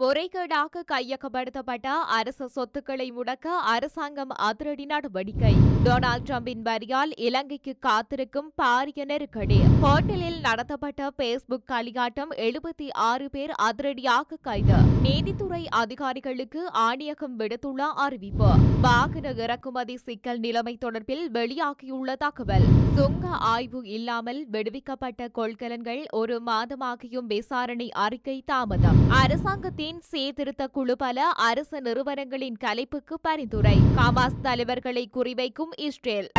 முறைகேடாக கையகப்படுத்தப்பட்ட அரசு சொத்துக்களை முடக்க அரசாங்கம் அதிரடி நடவடிக்கை. டொனால்ட் டிரம்பின் வரியால் இலங்கைக்கு காத்திருக்கும் பாரிய நெருக்கடி. ஹோட்டலில் நடத்தப்பட்ட பேஸ்புக் களியாட்டம் எழுபத்தி ஆறு பேர் அதிரடியாக கைது. நீதித்துறை அதிகாரிகளுக்கு ஆணையகம் விடுத்துள்ள அறிவிப்பு. வாகன இறக்குமதி சிக்கல் நிலைமை தொடர்பில் வெளியாகியுள்ள தகவல். சுங்க ஆய்வு இல்லாமல் விடுவிக்கப்பட்ட கொள்கலன்கள் ஒரு மாதமாகியும் விசாரணை அறிக்கை தாமதம். அரசாங்கத்தின் சீர்திருத்த குழு பல அரசு நிறுவனங்களின் கலைப்புக்கு பரிந்துரை. ஹமாஸ் தலைவர்களை குறிவைக்கும் இஸ்ரேல்.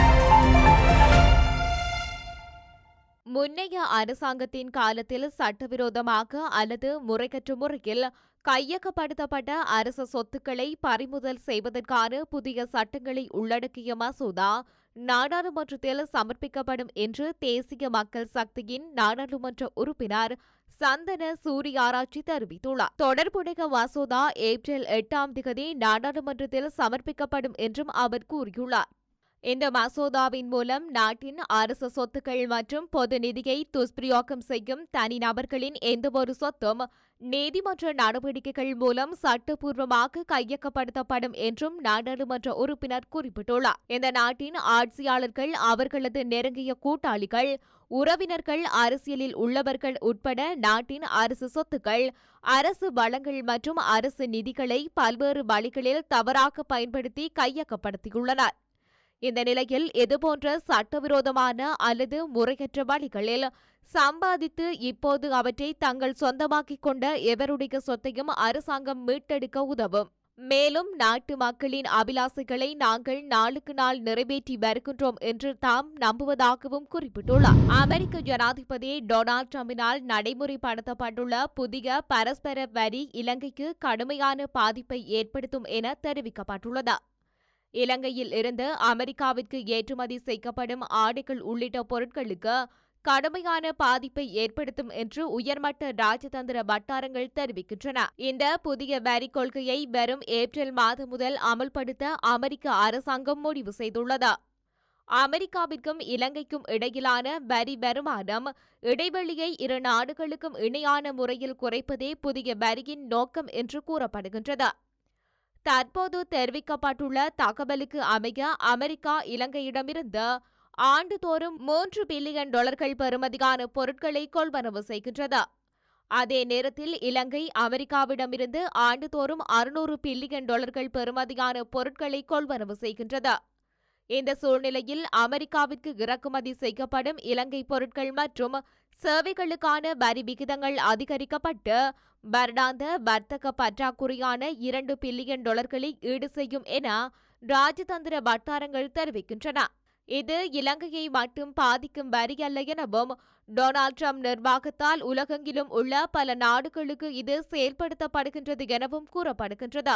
முன்னைய அரசாங்கத்தின் காலத்தில் சட்டவிரோதமாக அல்லது முறைகற்ற முறையில் கையகப்படுத்தப்பட்ட அரச சொத்துக்களை பறிமுதல் செய்வதற்கான புதிய சட்டங்களை உள்ளடக்கிய மசோதா நாடாளுமன்றத்தில் சமர்ப்பிக்கப்படும் என்று தேசிய மக்கள் சக்தியின் நாடாளுமன்ற உறுப்பினர் சந்தன சூரியாராய்ச்சி தெரிவித்துள்ளார். தொடர்புடைய மசோதா ஏப்ரல் எட்டாம் திகதி நாடாளுமன்றத்தில் சமர்ப்பிக்கப்படும் என்றும் அவர் கூறியுள்ளார். இந்த மசோதாவின் மூலம் நாட்டின் அரசு சொத்துக்கள் மற்றும் பொது நிதியை துஷ்பிரயோகம் செய்யும் தனிநபர்களின் எந்தவொரு சொத்தும் நீதிமன்ற நடவடிக்கைகள் மூலம் சட்டப்பூர்வமாக கையகப்படுத்தப்படும் என்றும் நாடாளுமன்ற உறுப்பினர் குறிப்பிட்டுள்ளார். இந்த நாட்டின் ஆட்சியாளர்கள் அவர்களது நெருங்கிய கூட்டாளிகள் உறவினர்கள் அரசியலில் உள்ளவர்கள் உட்பட நாட்டின் அரசு சொத்துக்கள் அரசு வளங்கள் மற்றும் அரசு நிதிகளை பல்வேறு வழிகளில் தவறாக பயன்படுத்தி கையகப்படுத்தியுள்ளனர். இந்த நிலையில் இதுபோன்ற சட்டவிரோதமான அல்லது முறையற்ற வழிகளில் சம்பாதித்து இப்போது அவற்றை தங்கள் சொந்தமாக்கிக் கொண்ட எவருடைய சொத்தையும் அரசாங்கம் மீட்டெடுக்க உதவும். மேலும் நாட்டு மக்களின் அபிலாசைகளை நாங்கள் நாளுக்கு நாள் நிறைவேற்றி வருகின்றோம் என்று தாம் நம்புவதாகவும் குறிப்பிட்டுள்ளார். அமெரிக்க ஜனாதிபதி டொனால்ட் ட்ரம்பினால் நடைமுறைப்படுத்தப்பட்டுள்ள புதிய பரஸ்பர வரி இலங்கைக்கு கடுமையான பாதிப்பை ஏற்படுத்தும் என தெரிவிக்கப்பட்டுள்ளது. இலங்கையில் இருந்து அமெரிக்காவிற்கு ஏற்றுமதி செய்யப்படும் ஆடைகள் உள்ளிட்ட பொருட்களுக்கு கடுமையான பாதிப்பை ஏற்படுத்தும் என்று உயர்மட்ட ராஜதந்திர வட்டாரங்கள் தெரிவிக்கின்றன. இந்த புதிய வரி கொள்கையை வரும் ஏப்ரல் மாதம் முதல் அமல்படுத்த அமெரிக்க அரசாங்கம் முடிவு செய்துள்ளது. அமெரிக்காவிற்கும் இலங்கைக்கும் இடையிலான வரி வருமானம் இடைவெளியை இரு நாடுகளுக்கும் இணையான முறையில் குறைப்பதே புதிய வரியின் நோக்கம் என்று கூறப்படுகின்றது. தற்போது தெரிவிக்கப்பட்டுள்ள தகவலுக்கு அமைய அமெரிக்கா இலங்கையிடமிருந்து ஆண்டுதோறும் மூன்று பில்லியன் டாலர்கள் பெறுமதியான பொருட்களை கொள்வனவு செய்கின்றது. அதே நேரத்தில் இலங்கை அமெரிக்காவிடமிருந்து ஆண்டுதோறும் அறுநூறு பில்லியன் டாலர்கள் பெறுமதியான பொருட்களை கொள்வனவு செய்கின்றது. இந்த சூழ்நிலையில் அமெரிக்காவிற்கு இறக்குமதி செய்யப்படும் இலங்கை பொருட்கள் மற்றும் சேவைகளுக்கான வரி விகிதங்கள் அதிகரிக்கப்பட்டு வருடாந்த வர்த்தக பற்றாக்குறையான இரண்டு பில்லியன் டாலர்களை ஈடு செய்யும் என ராஜதந்திர வட்டாரங்கள் தெரிவிக்கின்றன. இது இலங்கையை மட்டும் பாதிக்கும் வரி அல்ல எனவும் டொனால்ட் ட்ரம்ப் நிர்வாகத்தால் உலகெங்கிலும் உள்ள பல நாடுகளுக்கு இது செயல்படுத்தப்படுகின்றது எனவும் கூறப்படுகின்றது.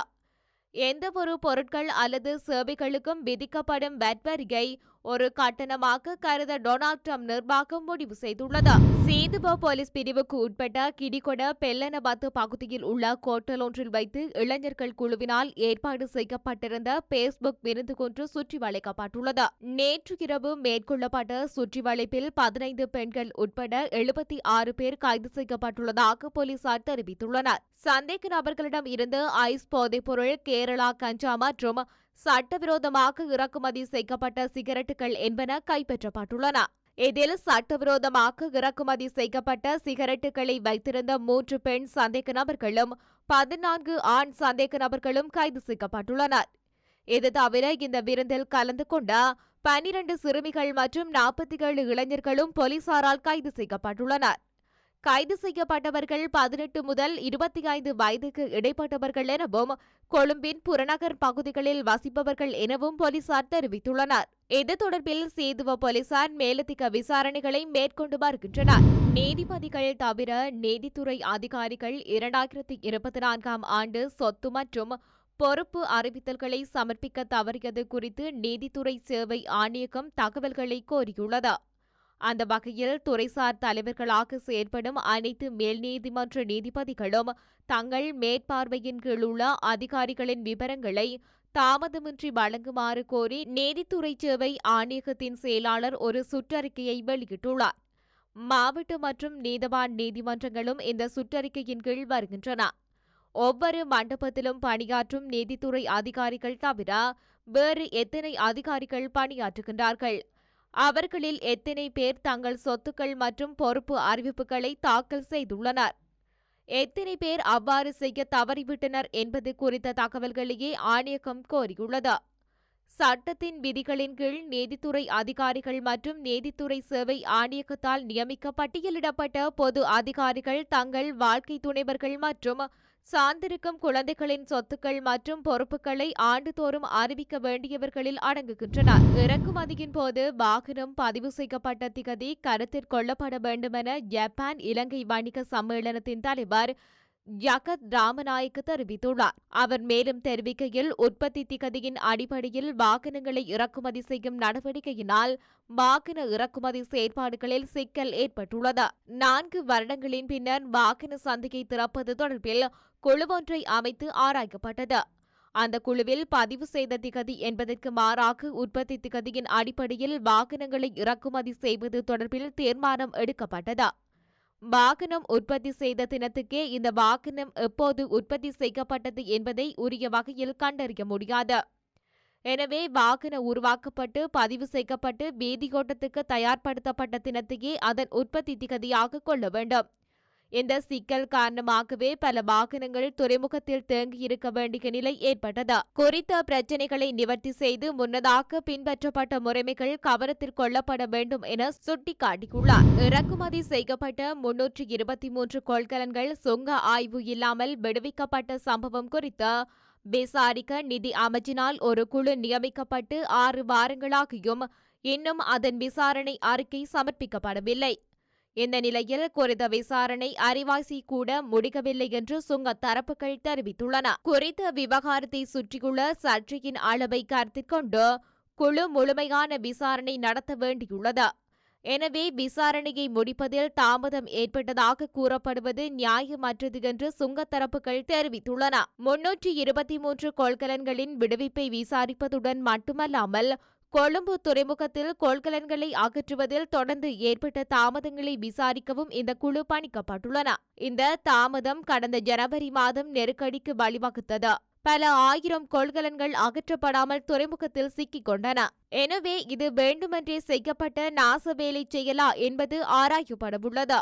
எந்தவொரு பொருட்கள் அல்லது சேவைகளுக்கும் விதிக்கப்படும் வட் வரியை ஒரு கட்டணமாக கருத டொனால்ட் ட்ரம்ப் நிர்வாகம் முடிவு செய்துள்ளது. சேதுவ போலீஸ் பிரிவுக்கு உட்பட்ட கிடிகொட பெல்லனபாத் பகுதியில் உள்ள கோட்டல் ஒன்றில் வைத்து இளைஞர்கள் குழுவினால் ஏற்பாடு செய்யப்பட்டிருந்த பேஸ்புக் விருந்து கொன்று சுற்றி வளைக்கப்பட்டுள்ளது நேற்று இரவு மேற்கொள்ளப்பட்ட சுற்றி வளைப்பில் பதினைந்து பெண்கள் உட்பட எழுபத்தி ஆறு பேர் கைது செய்யப்பட்டுள்ளதாக போலீசார் தெரிவித்துள்ளனர். சந்தேக நபர்களிடம் இருந்து ஐஸ் போதைப்பொருள் கேரளா கஞ்சா மற்றும் சட்டவிரோதமாக இறக்குமதி செய்யப்பட்ட சிகரெட்டுகள் என்பன கைப்பற்றப்பட்டுள்ளன. இதில் சட்டவிரோதமாக இறக்குமதி செய்யப்பட்ட சிகரெட்டுகளை வைத்திருந்த மூன்று பெண் சந்தேக நபர்களும் பதினான்கு ஆண் சந்தேக நபர்களும் கைது செய்யப்பட்டுள்ளனர். இது தவிர இந்த விருந்தில் கலந்து கொண்ட பனிரண்டு சிறுமிகள் மற்றும் நாற்பத்தி ஏழு இளைஞர்களும் போலீசாரால் கைது செய்யப்பட்டுள்ளனர். கைது செய்யப்பட்டவர்கள் பதினெட்டு முதல் இருபத்தி ஐந்து வயதுக்கு இடைப்பட்டவர்கள் எனவும் கொழும்பின் புறநகர் பகுதிகளில் வசிப்பவர்கள் எனவும் போலீசார் தெரிவித்துள்ளனர். இது தொடர்பில் சேதுவ போலீசார் மேலதிக விசாரணைகளை மேற்கொண்டு வருகின்றனர். நீதிபதிகள் தவிர நீதித்துறை அதிகாரிகள் இரண்டாயிரத்தி இருபத்தி நான்காம் ஆண்டு சொத்து மற்றும் பொறுப்பு அறிவித்தல்களை சமர்ப்பிக்க தவறியது குறித்து நீதித்துறை சேவை ஆணையகம் தகவல்களை கோரியுள்ளது. அந்த வகையில் துறைசார் தலைவர்களாக செயற்படும் அனைத்து மேல் நீதிமன்ற நீதிபதிகளும் தங்கள் மேற்பார்வையின் கீழ் உள்ள அதிகாரிகளின் விவரங்களை தாமதமின்றி வழங்குமாறு கோரி நீதித்துறை சேவை ஆணையகத்தின் செயலாளர் ஒரு சுற்றறிக்கையை வெளியிட்டுள்ளார். மாவட்ட மற்றும் நீதவான் நீதிமன்றங்களும் இந்த சுற்றறிக்கையின் கீழ் வருகின்றன. ஒவ்வொரு மண்டபத்திலும் பணியாற்றும் நீதித்துறை அதிகாரிகள் தவிர வேறு எத்தனை அதிகாரிகள் பணியாற்றுகின்றார்கள்? அவர்களில் எத்தனை பேர் தங்கள் சொத்துக்கள் மற்றும் பொறுப்பு அறிவிப்புகளை தாக்கல் செய்துள்ளனர்? எத்தனை பேர் அவ்வாறு செய்ய தவறிவிட்டனர் என்பது குறித்த தகவல்களையே ஆணையகம் கோரியுள்ளது. சட்டத்தின் விதிகளின் கீழ் நீதித்துறை அதிகாரிகள் மற்றும் நீதித்துறை சேவை ஆணையகத்தால் நியமிக்க பட்டியலிடப்பட்ட பொது அதிகாரிகள் தங்கள் வாழ்க்கை துணைவர்கள் மற்றும் சார்ந்திருக்கும் குழந்தைகளின் சொத்துக்கள் மற்றும் பொறுப்புகளை ஆண்டுதோறும் அறிவிக்க வேண்டியவர்களில் அடங்குகின்றனர். இறக்குமதியின் போது வாகனம் பதிவு செய்யப்பட்ட திகதி கருத்தில் கொள்ளப்பட வேண்டுமென ஜப்பான் இலங்கை வணிக சம்மேளனத்தின் தலைவர் ஜகத் ராமநாயக்கு தெரிவித்துள்ளார் அவர் மேலும் தெரிவிக்கையில் உற்பத்தி திகதியின் அடிப்படையில் வாகனங்களை இறக்குமதி செய்யும் நடவடிக்கையினால் வாகன இறக்குமதி செயற்பாடுகளில் சிக்கல் ஏற்பட்டுள்ளது. நான்கு வருடங்களின் பின்னர் வாகன சந்தையை திறப்பது தொடர்பில் குழுவொன்றை அமைத்து ஆராயப்பட்டது அந்த குழுவில் பதிவு செய்த திகதி என்பதற்கு மாறாக உற்பத்தி திகதியின் அடிப்படையில் வாகனங்களை இறக்குமதி செய்வது தொடர்பில் தீர்மானம் எடுக்கப்பட்டது. வாகனம் உற்பத்தி செய்த தினத்துக்கே இந்த வாகனம் எப்போது உற்பத்தி செய்யப்பட்டது என்பதை உரிய வகையில் கண்டறிய முடியாது. எனவே வாகன உருவாக்கப்பட்டு பதிவு செய்யப்பட்டு வீதியோட்டத்துக்கு தயார்படுத்தப்பட்ட தினத்தையே அதன் உற்பத்தி திகதியாக கொள்ள வேண்டும். இந்த சிக்கல் காரணமாகவே பல வாகனங்கள் துறைமுகத்தில் தேங்கியிருக்க வேண்டிய நிலை ஏற்பட்டது. குறித்த பிரச்சினைகளை நிவர்த்தி செய்து முன்னதாக பின்பற்றப்பட்ட முறைமைகள் கவனத்தில் கொள்ளப்பட வேண்டும் என சுட்டிக்காட்டியுள்ளார். இறக்குமதி செய்யப்பட்ட முன்னூற்று இருபத்தி மூன்று கொள்கலன்கள் சுங்க ஆய்வு இல்லாமல் விடுவிக்கப்பட்ட சம்பவம் குறித்து விசாரிக்க நிதி அமைச்சினால் ஒரு குழு நியமிக்கப்பட்டு ஆறு வாரங்களாகியும் இன்னும் அதன் விசாரணை அறிக்கை சமர்ப்பிக்கப்படவில்லை. இந்த நிலையில் குறித்த விசாரணை அறிவாசி கூட முடிக்கவில்லை என்று சுங்க தரப்புகள் தெரிவித்துள்ளன. குறித்த விவகாரத்தை சுற்றியுள்ள சர்ச்சையின் அளவை கருத்தில் கொண்டு குழு முழுமையான விசாரணை நடத்த வேண்டியுள்ளது. எனவே விசாரணையை முடிப்பதில் தாமதம் ஏற்பட்டதாக கூறப்படுவது நியாயமற்றது என்று சுங்கத் தரப்புகள் தெரிவித்துள்ளன. முன்னூற்றி இருபத்தி மூன்று கொள்கலன்களின் விடுவிப்பை விசாரிப்பதுடன் மட்டுமல்லாமல் கொழும்பு துறைமுகத்தில் கொள்கலன்களை அகற்றுவதில் தொடர்ந்து ஏற்பட்ட தாமதங்களை விசாரிக்கவும் இந்த குழு பணிக்கப்பட்டுள்ளன. இந்த தாமதம் கடந்த ஜனவரி மாதம் நெருக்கடிக்கு வழிவகுத்தது. பல ஆயிரம் கொள்கலன்கள் அகற்றப்படாமல் துறைமுகத்தில் சிக்கிக் கொண்டன. எனவே இது வேண்டுமென்றே செய்யப்பட்ட நாச வேலை செயலா என்பது ஆராயப்படவுள்ளது.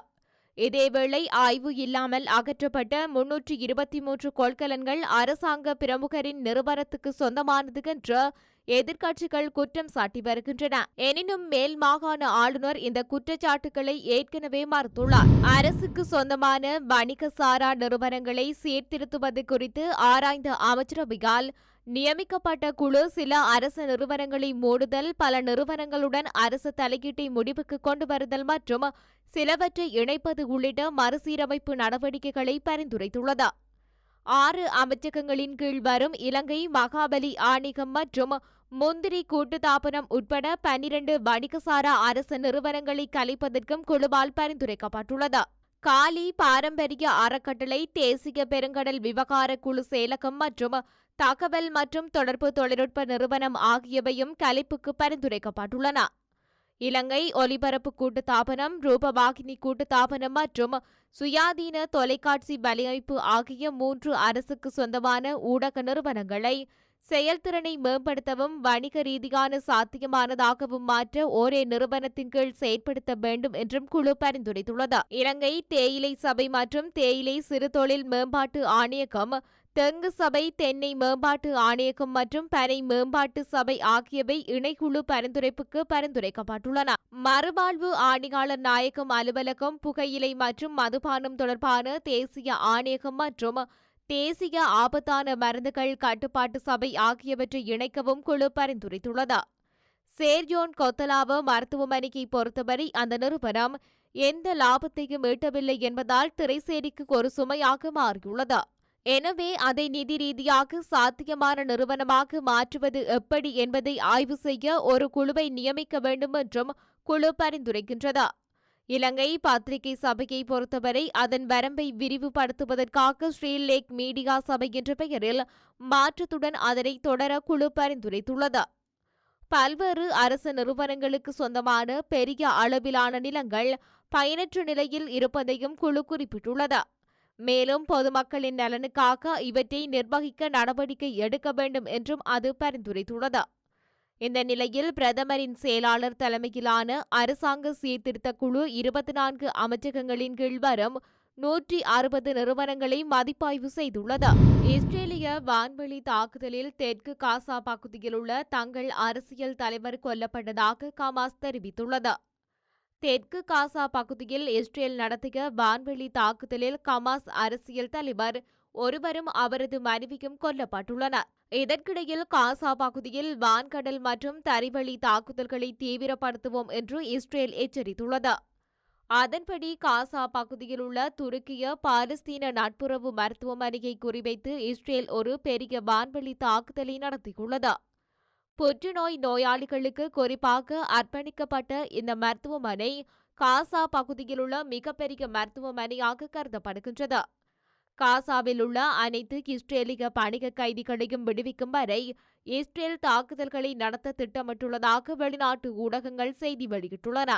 இதேவேளை ஆய்வு இல்லாமல் அகற்றப்பட்ட முன்னூற்று இருபத்தி மூன்று கொள்கலன்கள் அரசாங்க பிரமுகரின் நிறுவனத்துக்கு சொந்தமானது என்று எதிர்க்கட்சிகள் குற்றம் சாட்டி வருகின்றன. எனினும் மேல் மாகாண ஆளுநர் இந்த குற்றச்சாட்டுகளை ஏற்கனவே மறுத்துள்ளார். அரசுக்கு சொந்தமான வணிக சாரா நிறுவனங்களை சீர்திருத்துவது குறித்து ஆராய்ந்த அமைச்சரவையால் நியமிக்கப்பட்ட குழு சில அரசு நிறுவனங்களை மூடுதல் பல நிறுவனங்களுடன் அரசு தலையீட்டை முடிவுக்கு கொண்டு வருதல் மற்றும் சிலவற்றை இணைப்பது உள்ளிட்ட மறுசீரமைப்பு நடவடிக்கைகளை பரிந்துரைத்துள்ளது. ஆறு அமைச்சகங்களின் கீழ் வரும் இலங்கை மகாபலி ஆணிகம் மற்றும் முந்திரி கூட்டுத்தாபனம் உட்பட பன்னிரண்டு வணிகசாரா அரசு நிறுவனங்களை கலைப்பதற்கும் குழுவால் பரிந்துரைக்கப்பட்டுள்ளது. காலி பாரம்பரிய அறக்கட்டளை தேசிய பெருங்கடல் விவகார குழு செயலகம் மற்றும் தகவல் மற்றும் தொடர்பு தொழில்நுட்ப நிறுவனம் ஆகியவையும் கலைப்புக்கு பரிந்துரைக்கப்பட்டுள்ளன. இலங்கை ஒலிபரப்பு கூட்டுத்தாபனம் ரூபவாகினி கூட்டுத்தாபனம் மற்றும் சுயாதீன தொலைக்காட்சி வலையமைப்பு ஆகிய மூன்று அரசுக்கு சொந்தமான ஊடக நிறுவனங்களை செயல்திறனை மேம்படுத்தவும் வணிக ரீதியான சாத்தியமானதாகவும் மாற்ற ஒரே நிறுவனத்தின் கீழ் செயற்படுத்த வேண்டும் என்றும் குழு பரிந்துரைத்துள்ளது. இலங்கை தேயிலை சபை மற்றும் தேயிலை சிறுதொழில் மேம்பாட்டு ஆணையகம் தெங்கு சபை தென்னை மேம்பாட்டு ஆணையகம் மற்றும் பனை மேம்பாட்டு சபை ஆகியவை இணைக்குழு பரிந்துரைப்புக்கு பரிந்துரைக்கப்பட்டுள்ளன. மறுவாழ்வு ஆணையாளர் நாயகம் அலுவலகம் புகையிலை மற்றும் மதுபானம் தொடர்பான தேசிய ஆணையகம் மற்றும் தேசிய ஆபத்தான மருந்துகள் கட்டுப்பாட்டு சபை ஆகியவற்றை இணைக்கவும் குழு பரிந்துரைத்துள்ளது. சேர்ஜோன் கொத்தலாவ மருத்துவமனையை பொறுத்தவரை அந்த நிறுவனம் எந்த லாபத்தையும் ஈட்டவில்லை என்பதால் திரைசேரிக்கு ஒரு சுமையாக மாறியுள்ளது. எனவே அதை நிதி ரீதியாக சாத்தியமான நிறுவனமாக மாற்றுவது எப்படி என்பதை ஆய்வு செய்ய ஒரு குழுவை நியமிக்க வேண்டும் என்றும் குழு பரிந்துரைக்கின்றது. இலங்கை பத்திரிகை சபையை பொறுத்தவரை அதன் வரம்பை விரிவுபடுத்துவதற்காக ஸ்ரீலேக் மீடியா சபை என்ற பெயரில் மாற்றத்துடன் அதனை தொடர குழு பரிந்துரைத்துள்ளது. பல்வேறு அரசு நிறுவனங்களுக்கு சொந்தமான பெரிய அளவிலான நிலங்கள் பயனற்ற நிலையில் இருப்பதையும் குழு குறிப்பிட்டுள்ளது. மேலும் பொதுமக்களின் நலனுக்காக இவற்றை நிர்வகிக்க நடவடிக்கை எடுக்க வேண்டும் என்றும் அது பரிந்துரைத்துள்ளது. இந்த நிலையில் பிரதமரின் செயலாளர் தலைமையிலான அரசாங்க சீர்திருத்த குழு இருபத்தி நான்கு அமைச்சகங்களின் கீழ் வரும் நூற்றி அறுபது நிறுவனங்களை மதிப்பாய்வு செய்துள்ளது. இஸ்ரேலிய வான்வெளி தாக்குதலில் தெற்கு காசா பகுதியில் உள்ள தங்கள் அரசியல் தலைவர் கொல்லப்பட்டதாக கமாஸ் தெரிவித்துள்ளது. தெற்கு காசா பகுதியில் இஸ்ரேல் நடத்திய வான்வெளி தாக்குதலில் கமாஸ் அரசியல் தலைவர் ஒருவரும் அவரது மனைவியும் கொல்லப்பட்டுள்ளனர். இதற்கிடையில் காசா பகுதியில் வான்கடல் மற்றும் தரைவழி தாக்குதல்களை தீவிரப்படுத்துவோம் என்று இஸ்ரேல் எச்சரித்துள்ளது. அதன்படி காசா பகுதியில் உள்ள துருக்கிய பாலஸ்தீன நட்புறவு மருத்துவமனையை குறிவைத்து இஸ்ரேல் ஒரு பெரிய வான்வெளி தாக்குதலை நடத்தியுள்ளது. புற்றுநோய் நோயாளிகளுக்கு குறிப்பாக அர்ப்பணிக்கப்பட்ட இந்த மருத்துவமனை காசா பகுதியில் உள்ள மிகப்பெரிய மருத்துவமனையாக கருதப்படுகின்றது. காசாவில் உள்ள அனைத்து இஸ்ரேலிய பணிக கைதிகளையும் விடுவிக்கும் வரை இஸ்ரேல் தாக்குதல்களை நடத்த திட்டமிட்டுள்ளதாக வெளிநாட்டு ஊடகங்கள் செய்தி வெளியிட்டுள்ளன.